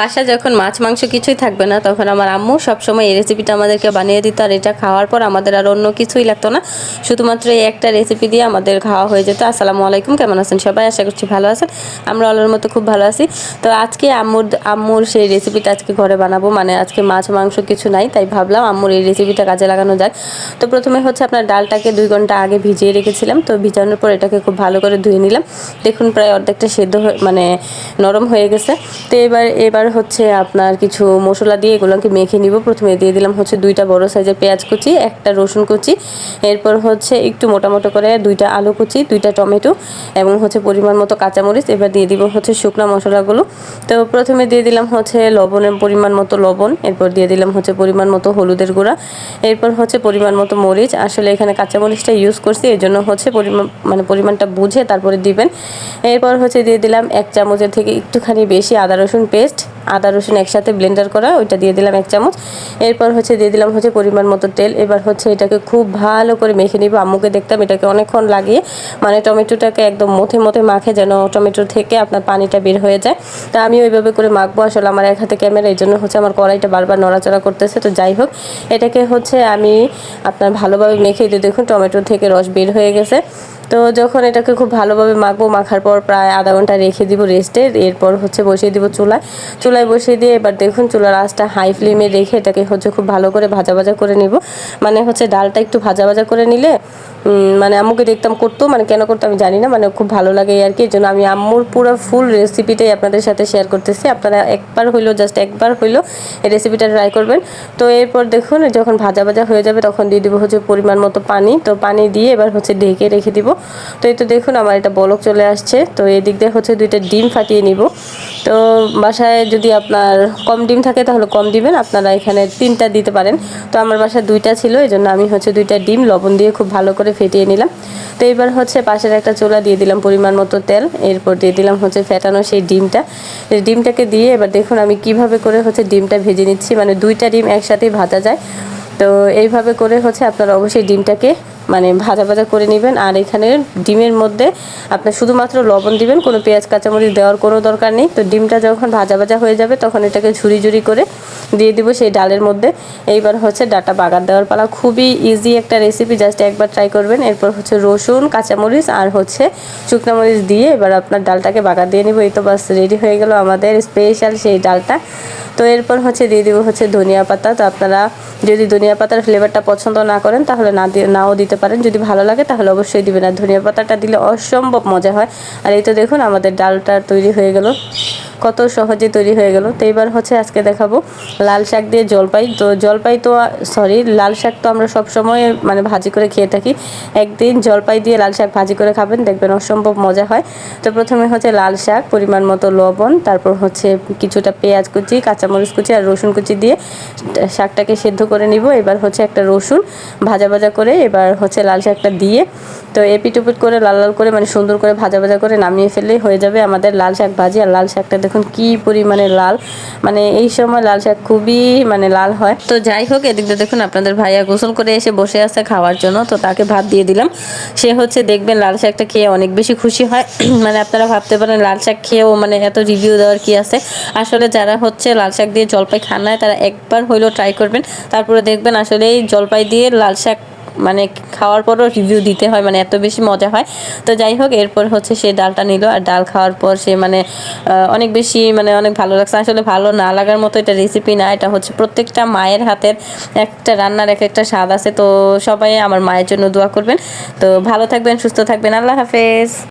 বাসা যখন মাছ, মাংস কিছুই থাকবে না, তখন আমার আম্মু সবসময় এই রেসিপিটা আমাদেরকে বানিয়ে দিত, আর এটা খাওয়ার পর আমাদের আর অন্য কিছুই লাগতো না। শুধুমাত্র এই একটা রেসিপি দিয়ে আমাদের খাওয়া হয়ে যেত। আসসালামু আলাইকুম, কেমন আছেন সবাই? আশা করছি ভালো আছেন। আমরা আলোর মতো খুব ভালো আছি। তো আজকে আম্মুর আম্মুর সেই রেসিপিটা আজকে ঘরে বানাবো। মানে আজকে মাছ, মাংস কিছু নাই, তাই ভাবলাম আম্মুর এই রেসিপিটা কাজে লাগানো যাক। তো প্রথমে হচ্ছে আপনার ডালটাকে দুই ঘণ্টা আগে ভিজিয়ে রেখেছিলাম। তো ভিজানোর পর এটাকে খুব ভালো করে ধুয়ে নিলাম। দেখুন প্রায় অর্ধেকটা সেদ্ধ মানে নরম হয়ে গেছে। তো এবার এবার হচ্ছে আপনার কিছু মশলা দিয়ে এগুলোকে মেখে নিব। প্রথমে দিয়ে দিলাম হচ্ছে দুইটা বড় সাইজের পেঁয়াজ কুচি, একটা রসুন কুচি, এরপর হচ্ছে একটু মোটা মোটো করে দুইটা আলু কুচি, দুইটা টমেটো এবং হচ্ছে পরিমাণ মতো কাঁচামরিচ। এবার দিয়ে দিব হচ্ছে শুকনা মশলাগুলো। তো প্রথমে দিয়ে দিলাম হচ্ছে লবণের পরিমাণ মতো লবণ, এরপর দিয়ে দিলাম হচ্ছে পরিমাণ মতো হলুদের গুঁড়া, এরপর হচ্ছে পরিমাণ মতো মরিচ। আসলে এখানে কাঁচামরিচটা ইউজ করছি এই জন্য হচ্ছে পরিমাণ মানে পরিমাণটা বুঝে তারপরে দিবেন। এরপর হচ্ছে দিয়ে দিলাম এক চামচের থেকে একটুখানি বেশি আদা রসুন পেস্ট আদা, রসুন একসাথে ব্লেন্ডার করা, ওইটা দিয়ে দিলাম এক চামচ। এরপর হচ্ছে দিয়ে দিলাম হচ্ছে পরিমাণ মতো তেল। এবার হচ্ছে এটাকে খুব ভালো করে মেখে নিব। আম্মুকে দেখতাম এটাকে অনেকক্ষণ লাগিয়ে মানে টমেটোটাকে একদম মথে মথে মাখে যেন টমেটো থেকে আপনার পানিটা বের হয়ে যায়। তা আমি ওইভাবে করে মাখবো। আসলে আমার এক হাতে ক্যামেরা এই জন্য হচ্ছে আমার কড়াইটা বারবার নড়াচড়া করতেছে। তো যাই হোক, এটাকে হচ্ছে আমি আপনার ভালোভাবে মেখে দিয়ে দেখুন, টমেটো থেকে রস বের হয়ে গেছে। তো যখন এটাকে খুব ভালোভাবে মাখবো, মাখার পর প্রায় আধা ঘণ্টা রেখে দিব রেস্টে এরপর হচ্ছে বসিয়ে দিব চুলায়। চুলায় বসিয়ে দিয়ে এবার দেখুন চুলার আঁচটা হাই ফ্লেমে রেখে এটাকে হচ্ছে খুব ভালো করে ভাজা ভাজা করে নিব। মানে হচ্ছে ডালটা একটু ভাজা ভাজা করে নিলে মানে আম্মুকে দেখতাম করতো মানে কেন করতো আমি জানি না মানে খুব ভালো লাগে এই আর কি। এর জন্য আমি আম্মুর পুরো ফুল রেসিপিটাই আপনাদের সাথে শেয়ার করতেছি। আপনারা একবার হইল জাস্ট একবার হইল এই রেসিপিটা ট্রাই করবেন। তো এরপর দেখুন, যখন ভাজা ভাজা হয়ে যাবে, তখন দিয়ে দিব হচ্ছে পরিমাণ মতো পানি। তো পানি দিয়ে এবার হচ্ছে ঢেকে রেখে দিব। তো এই তো দেখুন, আমার এটা বলক চলে আসছে। তো এদিক দিয়ে হচ্ছে দুইটা ডিম ফাটিয়ে নিব। তো বাসায় যদি আপনার কম ডিম থাকে তাহলে কম দিবেন, আপনারা এখানে তিনটা দিতে পারেন। তো আমার বাসায় দুইটা ছিল এই জন্য আমি হচ্ছে দুইটা ডিম লবণ দিয়ে খুব ভালো করে ফেটিয়ে নিলাম। তো এবার হচ্ছে পাশের একটা চোলা দিয়ে দিলাম পরিমাণ মতো তেল, এরপর দিয়ে দিলাম হচ্ছে ফেটানো সেই ডিমটা। ডিমটাকে দিয়ে এবার দেখুন আমি কীভাবে করে হচ্ছে ডিমটা ভেজে নিচ্ছি মানে দুইটা ডিম একসাথেই ভাজা যায়। তো এইভাবে করে হচ্ছে আপনারা অবশ্যই ডিমটাকে মানে ভাজা ভাজা করে নেবেন। আর এখানে ডিমের মধ্যে আপনার শুধুমাত্র লবণ দিবেন, কোনো পেঁয়াজ, কাঁচামরিচ দেওয়ার কোনো দরকার নেই। তো ডিমটা যখন ভাজা ভাজা হয়ে যাবে, তখন এটাকে ঝুরি ঝুরি করে দিয়ে দিব সেই ডালের মধ্যে। এইবার হচ্ছে ডাটা বাগার দেওয়ার পালা। খুবই ইজি একটা রেসিপি জাস্ট একবার ট্রাই করবেন। এরপর হচ্ছে রসুন, কাঁচামরিচ আর হচ্ছে মরিচ দিয়ে এবার আপনার ডালটাকে বাগার দিয়ে নিব। এই তো বাস রেডি হয়ে গেল আমাদের স্পেশাল সেই ডালটা। তো এরপর হচ্ছে দিয়ে দেবো হচ্ছে ধনিয়া পাতা। তো আপনারা যদি ধনিয়া পাতার ফ্লেভারটা পছন্দ না করেন, তাহলে না দিয়ে নাও দিতে পারেন। যদি ভালো লাগে, তাহলে অবশ্যই দিবেন। আর ধনিয়া পাতাটা দিলে অসম্ভব মজা হয়। আর এই তো দেখুন, আমাদের ডালটা তৈরি হয়ে গেল। কত সহজে তৈরি হয়ে গেল। তো এবার হচ্ছে আজকে দেখাবো লাল শাক দিয়ে জলপাই। তো জলপাই তো সরি লাল শাক তো আমরা সব সময় মানে ভাজি করে খেয়ে থাকি। একদিন জলপাই দিয়ে লাল শাক ভাজি করে খাবেন, দেখবেন অসম্ভব মজা হয়। তো প্রথমে হচ্ছে লাল শাক, পরিমাণ মতো লবণ, তারপর হচ্ছে কিছুটা পেঁয়াজ কুচি, কাঁচামরিচ কুচি আর রসুন কুচি দিয়ে শাকটাকে সেদ্ধ করে নিব। এবার হচ্ছে একটা রসুন ভাজা ভাজা করে এবার হচ্ছে লাল শাকটা দিয়ে, তো এপিট উপিট করে লাল লাল করে মানে সুন্দর করে ভাজা ভাজা করে নামিয়ে ফেললেই হয়ে যাবে আমাদের লাল শাক ভাজি। আর লাল শাকটা দেখুন কি পরিমাণে লাল? মানে এই সময় লাল শাক খুবই মানে লাল হয়। তো যাই হোক, এদিক দিয়ে দেখুন আপনাদের ভাইয়া গোসল করে এসে বসে আছে খাওয়ার জন্য। তো তাকে ভাত দিয়ে দিলাম। সে হচ্ছে দেখবেন লাল শাকটা খেয়ে অনেক বেশি খুশি হয়। মানে আপনারা ভাবতে পারেন, লাল শাক খেয়েও মানে এত রিভিউ দেওয়ার কি আছে? আসলে যারা হচ্ছে লাল শাক দিয়ে জলপাই খান তারা একবার হইলেও ট্রাই করবেন। তারপরে দেখবেন আসলে এই জলপাই দিয়ে লাল শাক মানে খাওয়ার পরও রিভিউ দিতে হয় মানে এত বেশি মজা হয়। তো যাই হোক, এরপর হচ্ছে সে ডালটা নিল আর ডাল খাওয়ার পর সে মানে অনেক বেশি মানে অনেক ভালো লাগছে। আসলে ভালো না লাগার মতো এটা রেসিপি না, এটা হচ্ছে প্রত্যেকটা মায়ের হাতের একটা রান্নার এক একটা স্বাদ আছে। তো সবাই আমার মায়ের জন্য দোয়া করবেন। তো ভালো থাকবেন, সুস্থ থাকবেন। আল্লাহ হাফেজ।